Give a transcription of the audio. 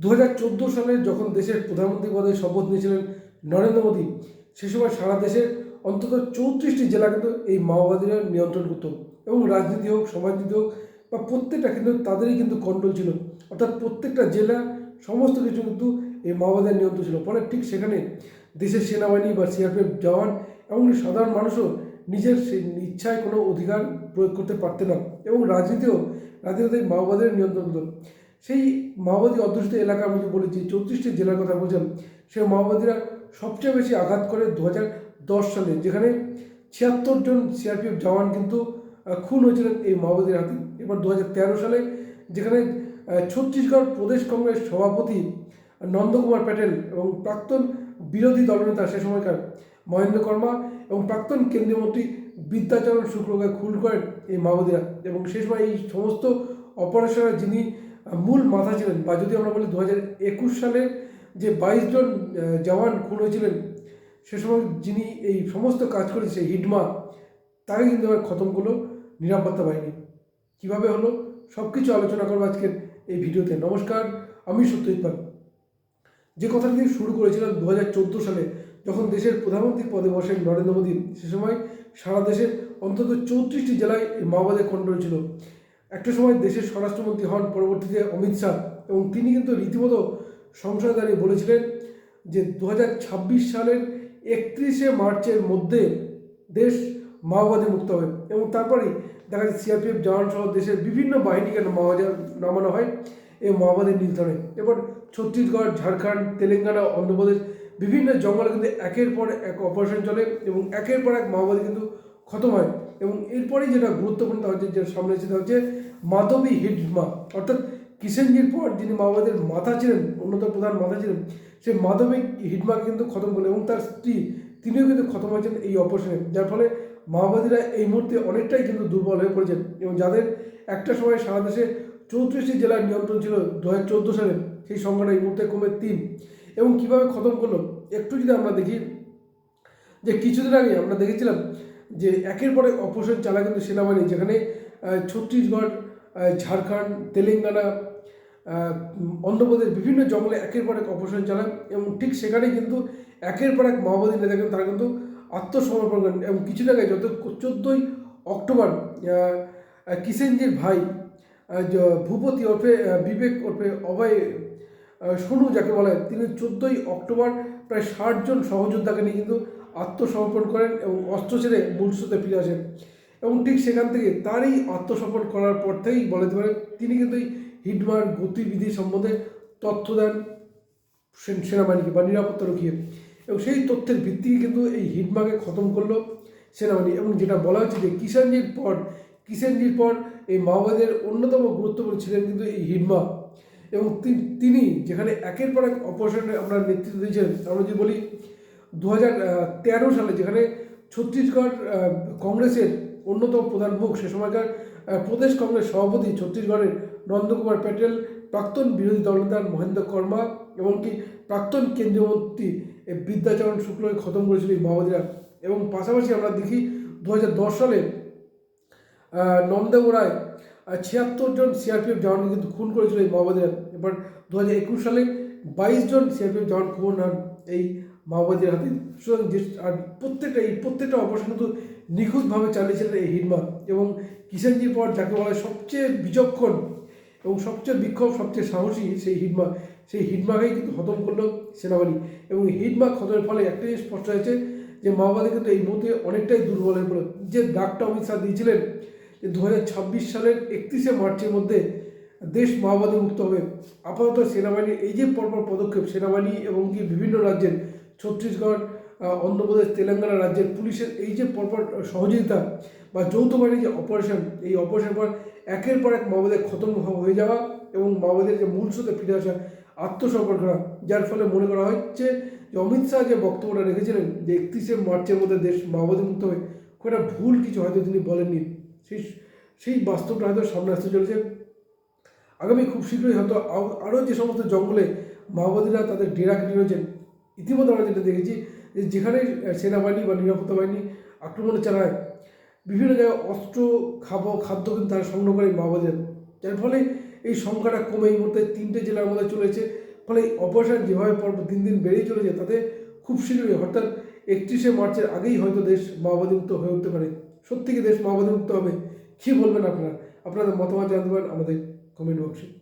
দু হাজার চোদ্দ সালে যখন দেশের প্রধানমন্ত্রী পদে শপথ নিয়েছিলেন নরেন্দ্র মোদী, সে সময় সারা দেশের অন্তত চৌত্রিশটি জেলা কিন্তু এই মাওবাদীরা নিয়ন্ত্রণ করত এবং রাজনীতি হোক, সমাজনীতি হোক বা প্রত্যেকটা কিন্তু তাদেরই কিন্তু কন্ট্রোল ছিল। অর্থাৎ প্রত্যেকটা জেলা সমস্ত কিছু কিন্তু এই মাওবাদের নিয়ন্ত্রণ ছিল। ফলে ঠিক সেখানে দেশের সেনাবাহিনী বা সিআরপিএফ জওয়ান এমনকি সাধারণ মানুষও নিজের সেই ইচ্ছায় কোনো অধিকার প্রয়োগ করতে পারতেন না এবং রাজনীতিও রাজনীতিতে মাওবাদের নিয়ন্ত্রণ হতো সেই মাওবাদী অধ্যুষিত এলাকা আমি যে বলেছি, চৌত্রিশটি জেলার কথা বলছেন, সেই মাওবাদীরা সবচেয়ে বেশি আঘাত করে দু দশ সালে, যেখানে ছিয়াত্তর জন সিআরপিএফ জওয়ান কিন্তু খুন হয়েছিলেন এই মাওবাদীর হাতে। এবার দু সালে, যেখানে ছত্তিশগড় প্রদেশ কংগ্রেস সভাপতি নন্দকুমার প্যাটেল এবং প্রাক্তন বিরোধী দলনেতা সে সময়কার মহেন্দ্র কর্মা এবং প্রাক্তন কেন্দ্রীয় মন্ত্রী বিদ্যাচরণ শুক্লকে খুন করেন এই মাওবাদীরা। এবং সে সময় এই সমস্ত অপারেশনের যিনি মূল মাথা ছিলেন, বা যদি আমরা বলি দু একুশ সালে যে বাইশ জন জওয়ান খুন হয়েছিলেন, সে সময় যিনি এই সমস্ত কাজ করেছে হিডমা তাকে কিন্তু এবার খতম করল নিরাপত্তা বাহিনী। কীভাবে হলো? সব কিছু আলোচনা করব আজকের এই ভিডিওতে। নমস্কার, আমি সত্যজিৎ পাল। যে কথাটা দিয়ে শুরু করেছিলাম দু হাজার চোদ্দ সালে, যখন দেশের প্রধানমন্ত্রী পদে বসেন নরেন্দ্র মোদী, সে সময় সারা দেশের অন্তত চৌত্রিশটি জেলায় মাওবাদের কন্ট্রোল ছিল। একটা সময় দেশের স্বরাষ্ট্রমন্ত্রী হন পরবর্তীতে অমিত শাহ এবং তিনি কিন্তু রীতিমতো সংসদে দাঁড়িয়ে বলেছিলেন যে দু হাজার ছাব্বিশ সালের একত্রিশে মার্চের মধ্যে দেশ মাওবাদী মুক্ত হবে এবং তারপরে দেখা যাচ্ছে সিআরপিএফ জওয়ান সহ দেশের বিভিন্ন বাহিনীকে মাওবাদী নামানো হয় এই মাওবাদী নির্ধারণে। এবার ছত্তিশগড়, ঝাড়খণ্ড, তেলেঙ্গানা, অন্ধ্রপ্রদেশ বিভিন্ন জঙ্গলে কিন্তু একের পর এক অপারেশন চলে এবং একের পর এক মাওবাদী কিন্তু খতম হয়। এবং এরপরেই যেটা গুরুত্বপূর্ণ হচ্ছে যে সামনে সেটা হচ্ছে মাধবী হিডমা অর্থাৎ কিষেনজির পর যিনি মাওবাদের মাথা ছিলেন, অন্যতম প্রধান মাথা ছিলেন সে মাধবী হিডমাকে কিন্তু খতম করলেন এবং তার স্ত্রী তিনিও কিন্তু খতম হয়েছেন এই অপারেশনে। যার ফলে মাওবাদীরা এই মুহূর্তে অনেকটাই কিন্তু দুর্বল হয়ে পড়েছেন এবং যাদের একটা সময় সারা দেশে চৌত্রিশটি জেলার নিয়ন্ত্রণ ছিল দু হাজার চোদ্দ সালে, সেই সংখ্যাটা এই মুহূর্তে কমে তিন। এবং কীভাবে খতম করল? একটু যদি আমরা দেখি, যে কিছুদিন আগে আমরা দেখেছিলাম যে একের পর অপারেশন চালা কিন্তু সেনাবাহিনী, যেখানে ছত্তিশগড় ঝাড়খণ্ড, তেলেঙ্গানা অন্ধ্রপ্রদেশ বিভিন্ন জঙ্গলে একের পর এক অপারেশন চালান এবং ঠিক সেখানে কিন্তু একের পর এক মাওবাদী নেতা কিন্তু তারা কিন্তু আত্মসমর্পণ করেন এবং কিছু জায়গায় যত চোদ্দোই অক্টোবর কিষেনজির ভাই ভূপতি ওরফে বিবেক ওরফে অভয় সোনু যাকে বলা হয় তিনি চোদ্দোই অক্টোবর প্রায় ষাট জন সহযোদ্ধাকে নিয়ে কিন্তু আত্মসমর্পণ করেন এবং অস্ত্র ছেড়ে মূল ফিরে আসেন। এবং ঠিক সেখান থেকে তারই আত্মসমর্পণ করার পর থেকেই বলা যেতে পারে তিনি কিন্তু এই হিডমার গতিবিধি সম্বন্ধে তথ্য দেন সেনাবাহিনীকে বা নিরাপত্তা রক্ষিয়ে এবং সেই তথ্যের ভিত্তিকে কিন্তু এই হিডমাকে খতম করল সেনাবাহিনী। এবং যেটা বলা হচ্ছে যে কিষানজির পর কিষানজির পর এই মাওবাদের অন্যতম গুরুত্বপূর্ণ ছিলেন কিন্তু এই হিডমা এবং তিনি যেখানে একের পর এক অপারেশনে আমরা নেতৃত্ব দিয়েছিলেন, আমরা যদি বলি দু হাজার তেরো সালে যেখানে ছত্তিশগড় কংগ্রেসের অন্যতম প্রধান মুখ, সে সময়কার প্রদেশ কংগ্রেস সভাপতি ছত্তিশগড়ের নন্দকুমার প্যাটেল, প্রাক্তন বিরোধী দলনেতা মহেন্দ্র কর্মা এমনকি প্রাক্তন কেন্দ্রীয় মন্ত্রী বিদ্যাচরণ শুক্লকে খতম করেছিল এই মাওবাদীরা। এবং পাশাপাশি আমরা দেখি দু হাজার দশ সালে নন্দেগোড়ায় ছিয়াত্তর জন সিআরপিএফ জওয়ানকে কিন্তু খুন করেছিল এই মাওবাদীরা। এবার দু হাজার একুশ সালে বাইশ জন সিআরপিএফ জওয়ান খুন হন এই মাওবাদীর হাতে। সুতরাং যে আর প্রত্যেকটা এই প্রত্যেকটা অপারেশন কিন্তু নিখুঁতভাবে চালিয়েছিলেন এই হিডমা এবং কিষানজির পর যাকে বলা হয় সবচেয়ে বিচক্ষণ এবং সবচেয়ে বিক্ষোভ, সবচেয়ে সাহসী সেই হিডমা সেই হিডমাকেই কিন্তু খতম করল সেনাবাহিনী। এবং হিডমা খতমের ফলে একটাই স্পষ্ট হয়েছে যে মাওবাদী কিন্তু এই মুহূর্তে অনেকটাই দুর্বল হয়ে পড়ে। যে ডাকটা অমিত শাহ দিয়েছিলেন যে দু সালের একত্রিশে মার্চের মধ্যে দেশ মাওবাদী মুক্ত হবে। আপাতত সেনাবাহিনীর এই যে পরপর পদক্ষেপ, সেনাবাহিনী এবং কি বিভিন্ন রাজ্যের ছত্তিশগড় অন্ধ্রপ্রদেশ, তেলেঙ্গানা রাজ্যের পুলিশের এই যে পরপর সহযোগিতা বা যৌথ বাহিনীর যে অপারেশন এই অপারেশন পর একের পর এক মাওবাদের খতম হয়ে যাওয়া এবং মাওবাদের যে মূল স্রোতে ফিরে আসা আত্মসমর্পণ করা যার ফলে মনে করা হচ্ছে যে অমিত শাহ যে বক্তব্যটা রেখেছিলেন যে একত্রিশে মার্চের মধ্যে দেশ মাওবাদী মুক্ত হবে, খুব ভুল কিছু হয়তো তিনি বলেননি। সেই সেই বাস্তবটা হয়তো সামনে আসতে চলেছে। আগামী খুব শীঘ্রই হয়তো আরও যে সমস্ত জঙ্গলে মাওবাদীরা তাদের ডেরা কেটে রয়েছেন ইতিমধ্যে আমরা যেটা দেখেছি যে যেখানে সেনাবাহিনী বা নিরাপত্তা বাহিনী আক্রমণ চালায়, বিভিন্ন জায়গায় অস্ত্র, খাব, খাদ্য কিন্তু তারা সংগ্রহ করে মাওবাদীরা যার ফলে এই সংখ্যাটা কমে। এই মুহূর্তে তিনটে জেলার মধ্যে চলেছে ফলে অপসারণ যেভাবে পর দিন দিন বেড়েই চলেছে, তাতে খুব শীঘ্রই, অর্থাৎ একত্রিশে মার্চের আগেই হয়তো দেশ মাওবাদী মুক্ত হয়ে উঠতে পারে। সত্যি কি দেশ মাওবাদী মুক্ত হবে? কী বলবেন আপনারা? আপনাদের মতামত জানতে পারেন আমাদের কমেন্ট বক্সে